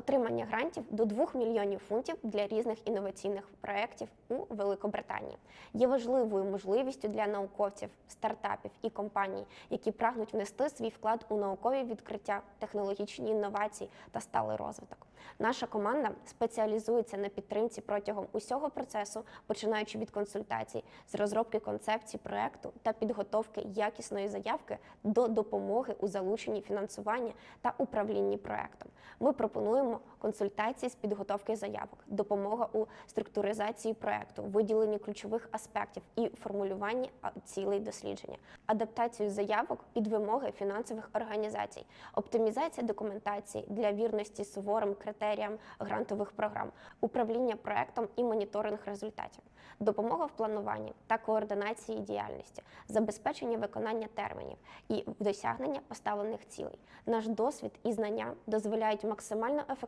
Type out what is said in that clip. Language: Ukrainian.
отримання грантів до 2 мільйонів фунтів для різних інноваційних проєктів у Великобританії є важливою можливістю для науковців, стартапів і компаній, які прагнуть внести свій вклад у наукові відкриття, технологічні інновації та сталий розвиток. Наша команда спеціалізується на підтримці протягом усього процесу, починаючи від консультацій з розробки концепції проекту та підготовки якісної заявки до допомоги у залученні фінансування та управлінні проектом. Ми пропонуємо консультації з підготовки заявок, допомога у структуризації проекту, виділенні ключових аспектів і формулюванні цілей дослідження, адаптацію заявок під вимоги фінансових організацій, оптимізація документації для вірності суворим критеріям грантових програм, управління проектом і моніторинг результатів, допомога в плануванні та координації діяльності, забезпечення виконання термінів і досягнення поставлених цілей. Наш досвід і знання дозволяють максимально ефективно